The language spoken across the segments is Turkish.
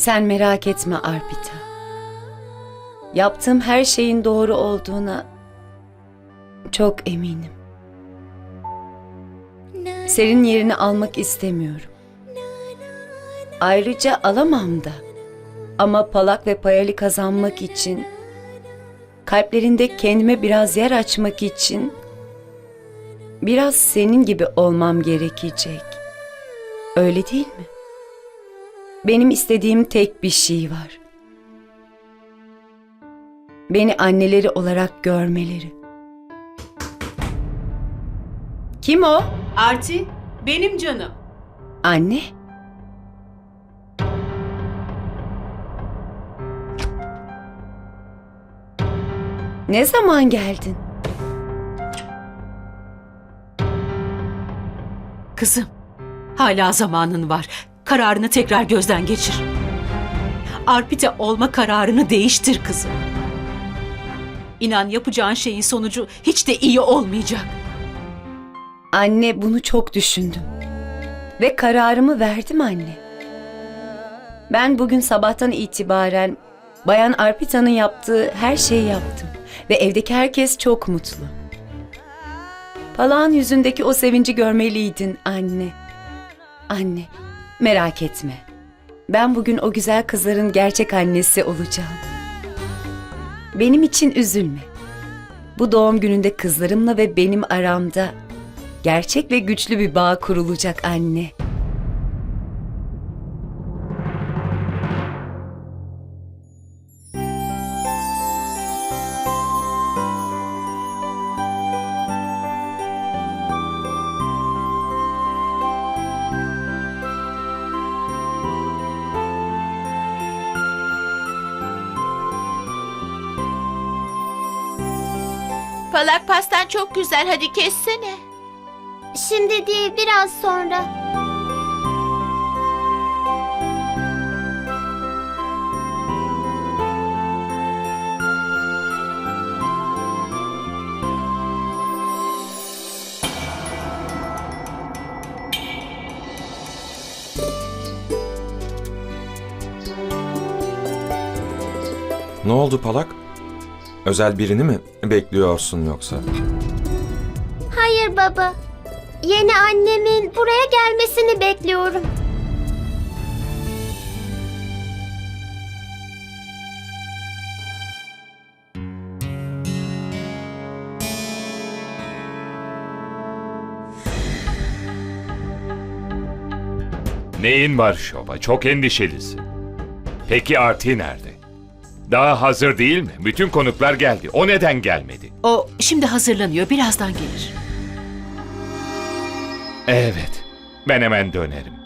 Sen merak etme Arpita. Yaptığım her şeyin doğru olduğuna çok eminim. Senin yerini almak istemiyorum. Ayrıca alamam da. Ama Palak ve Payali kazanmak için, kalplerinde kendime biraz yer açmak için biraz senin gibi olmam gerekecek. Öyle değil mi? Benim istediğim tek bir şey var. Beni anneleri olarak görmeleri. Kim o? Arti, benim canım. Anne? Ne zaman geldin? Kızım, hala zamanın var. Kararını tekrar gözden geçir. Arpite olma kararını değiştir kızım. İnan yapacağın şeyin sonucu hiç de iyi olmayacak. Anne bunu çok düşündüm. Ve kararımı verdim anne. Ben bugün sabahtan itibaren Bayan Arpita'nın yaptığı her şeyi yaptım. Ve evdeki herkes çok mutlu. Palağın yüzündeki o sevinci görmeliydin anne. Anne, merak etme. Ben bugün o güzel kızların gerçek annesi olacağım. Benim için üzülme. Bu doğum gününde kızlarımla ve benim aramda gerçek ve güçlü bir bağ kurulacak anne. Palak pastan çok güzel hadi kessene. Şimdi değil biraz sonra. Ne oldu Palak? Özel birini mi bekliyorsun yoksa? Hayır baba. Yeni annemin buraya gelmesini bekliyorum. Neyin var Şoba? Çok endişelisin. Peki Arti nerede? Daha hazır değil mi? Bütün konuklar geldi. O neden gelmedi? O şimdi hazırlanıyor, birazdan gelir. Evet. Ben hemen dönerim.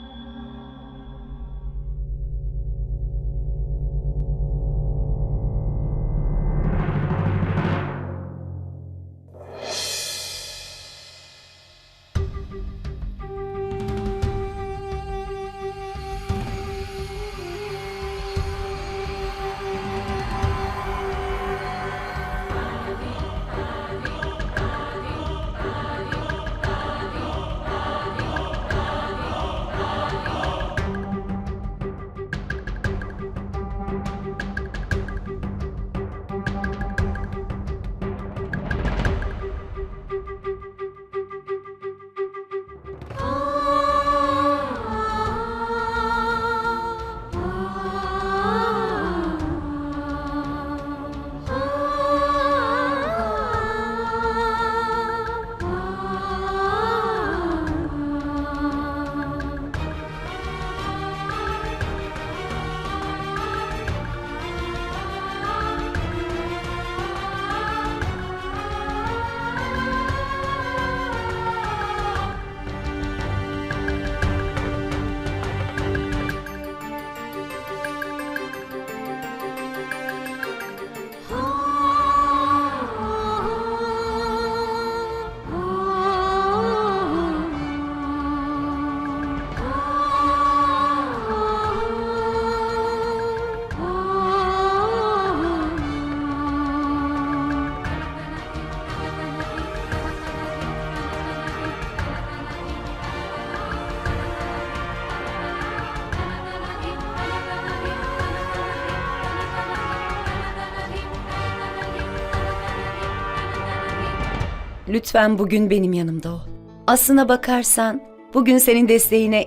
Lütfen bugün benim yanımda ol. Aslına bakarsan bugün senin desteğine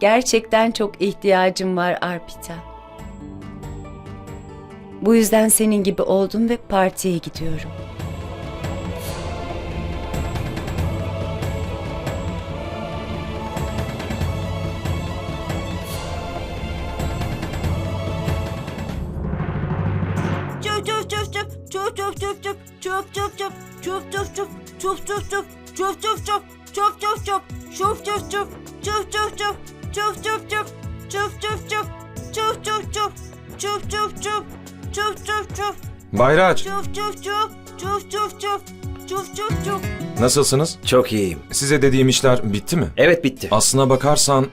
gerçekten çok ihtiyacım var Arpita. Bu yüzden senin gibi oldum ve partiye gidiyorum. Çöp çöp çöp çöp çöp çöp çöp çöp çöp çöp çöp çöp Çuf çuf çuf. Çuf çuf çuf. Çuf çuf çuf. Çuf çuf çuf. Çuf çuf çuf. Çuf çuf çuf. Çuf çuf çuf. Çuf çuf çuf. Çuf çuf çuf. Çuf çuf çuf. Bayraç. Çuf çuf çuf. Çuf çuf çuf. Çuf çuf çuf. Nasılsınız? Çok iyiyim. Size dediğim işler bitti mi? Evet bitti. Aslına bakarsan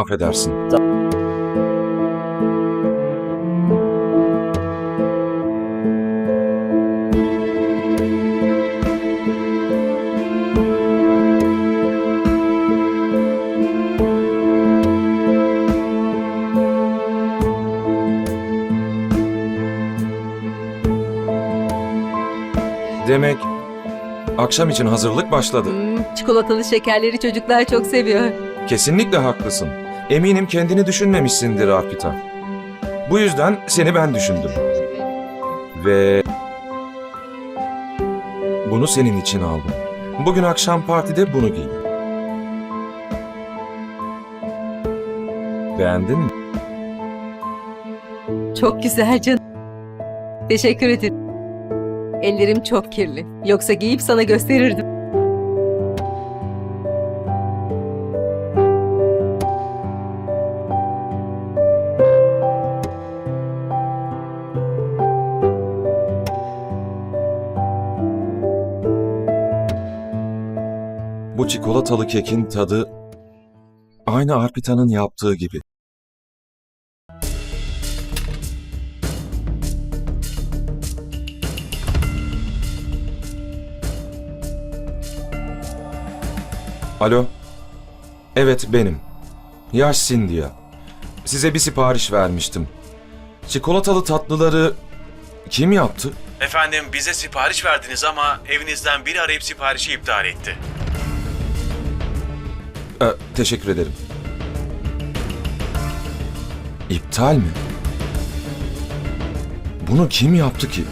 Affedersin. Demek akşam için hazırlık başladı. Hmm, çikolatalı şekerleri çocuklar çok seviyor. Kesinlikle haklısın. Eminim kendini düşünmemişsindir Arpita. Bu yüzden seni ben düşündüm. Ve bunu senin için aldım. Bugün akşam partide bunu giy. Beğendin mi? Çok güzel canım. Teşekkür ederim. Ellerim çok kirli. Yoksa giyip sana gösterirdim. Çikolatalı kekin tadı aynı Arpita'nın yaptığı gibi. Alo. Evet benim. Yaş Cindy'ya. Size bir sipariş vermiştim. Çikolatalı tatlıları kim yaptı? Efendim bize sipariş verdiniz ama evinizden biri arayıp siparişi iptal etti. Ee, teşekkür ederim. İptal mi? Bunu kim yaptı ki?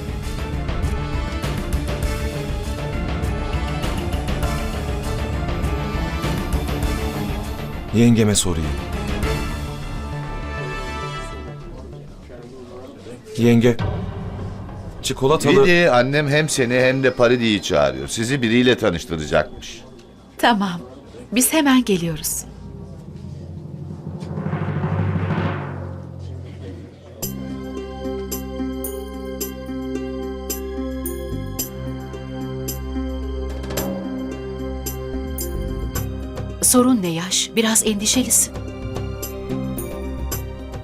Yengeme sorayım. Yenge. Çikolatalı... Vidi annem hem seni hem de Paridi'yi çağırıyor. Sizi biriyle tanıştıracakmış. Tamam. Biz hemen geliyoruz. Sorun ne yaş? Biraz endişelisin.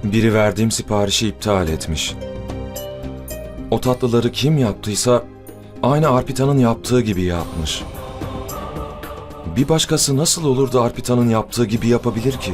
Biri verdiğim siparişi iptal etmiş. O tatlıları kim yaptıysa aynı Arpita'nın yaptığı gibi yapmış. Bir başkası nasıl olur da Arpita'nın yaptığı gibi yapabilir ki?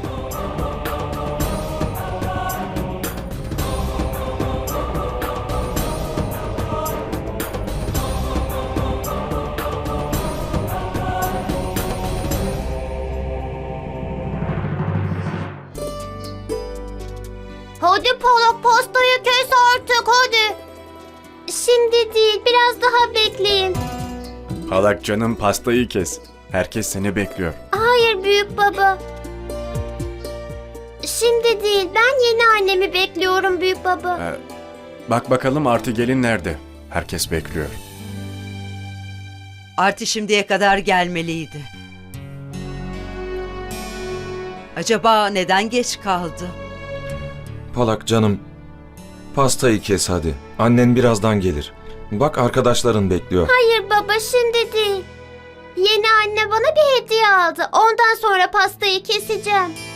Hadi Polak pastayı kes artık hadi. Şimdi değil biraz daha bekleyin. Halak canım pastayı kes. Herkes seni bekliyor. Hayır büyük baba. Şimdi değil ben yeni annemi bekliyorum büyük baba. Ee, bak bakalım artı gelin nerede? Herkes bekliyor. Arti şimdiye kadar gelmeliydi. Acaba neden geç kaldı? Palak canım, pastayı kes hadi. Annen birazdan gelir. Bak arkadaşların bekliyor. Hayır baba şimdi değil. Yeni anne bana bir hediye aldı. Ondan sonra pastayı keseceğim.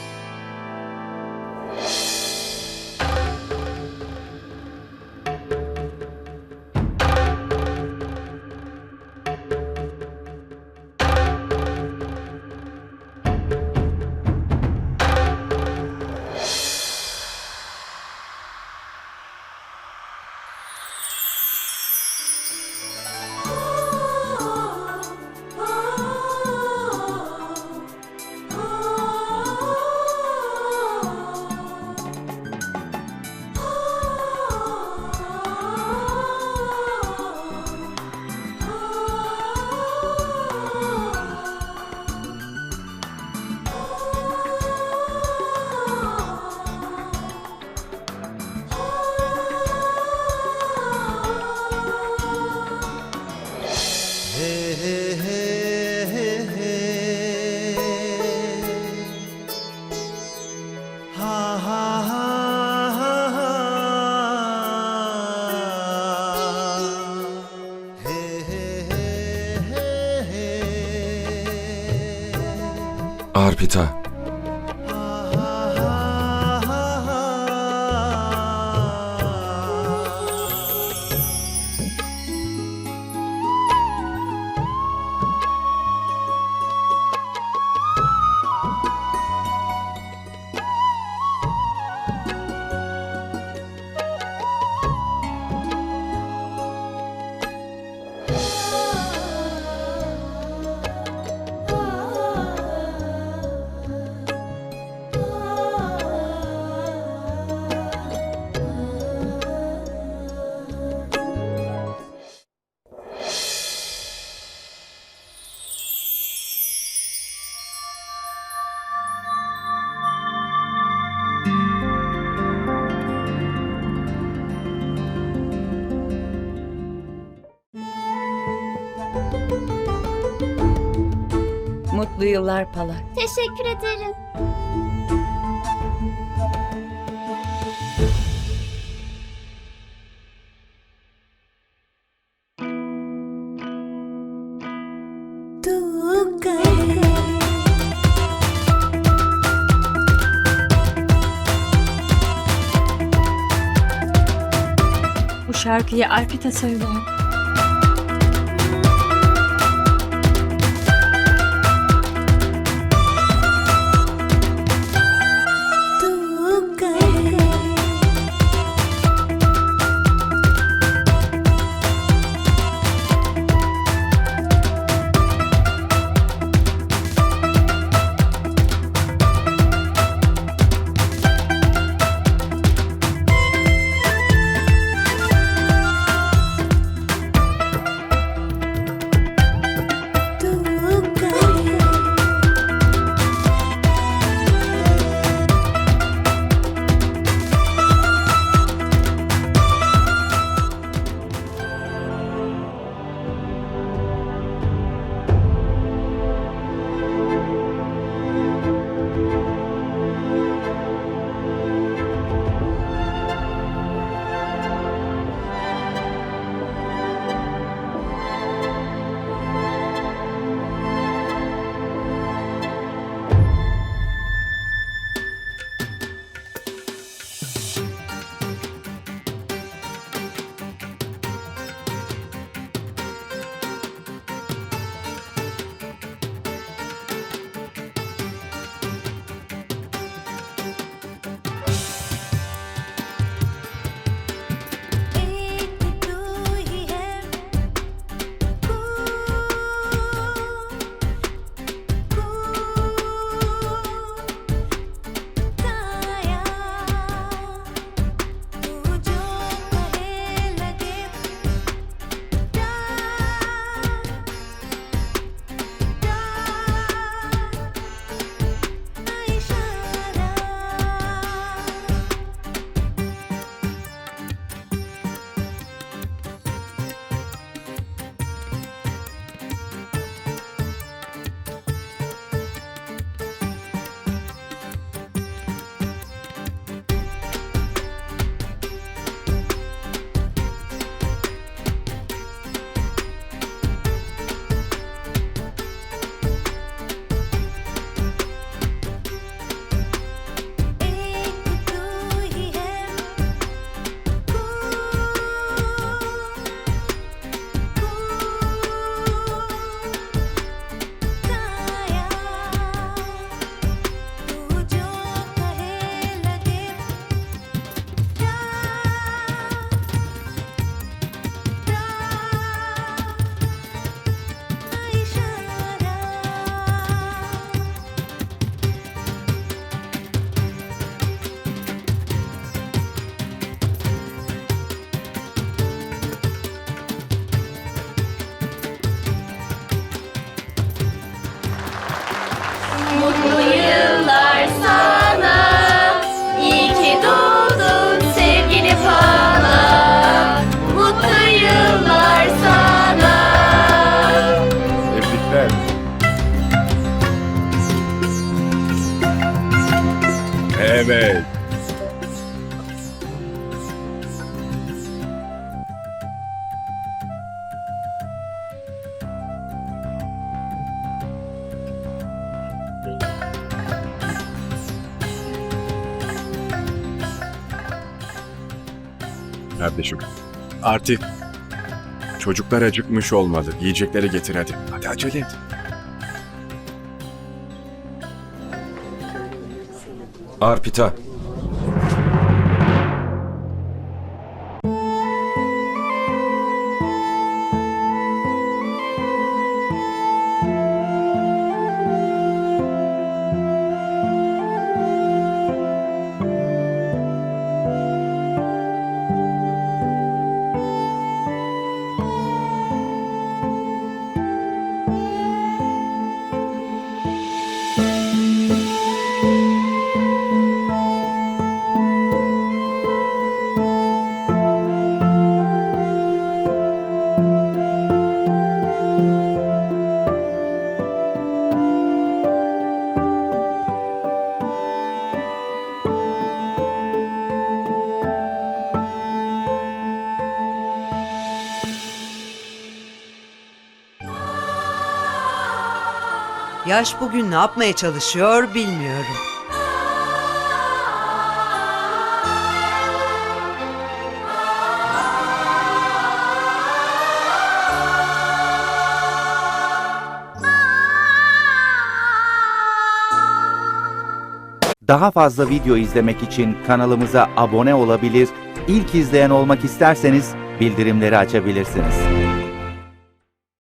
Arpita. Mutlu yıllar Pala. Teşekkür ederim. Bu şarkıyı Arpita söylüyor. Kardeşim. Arti. Çocuklar acıkmış olmalı. Yiyecekleri getir hadi. Hadi acele et. Arpita. Yaş bugün ne yapmaya çalışıyor bilmiyorum. Daha fazla video izlemek için kanalımıza abone olabilir, ilk izleyen olmak isterseniz bildirimleri açabilirsiniz.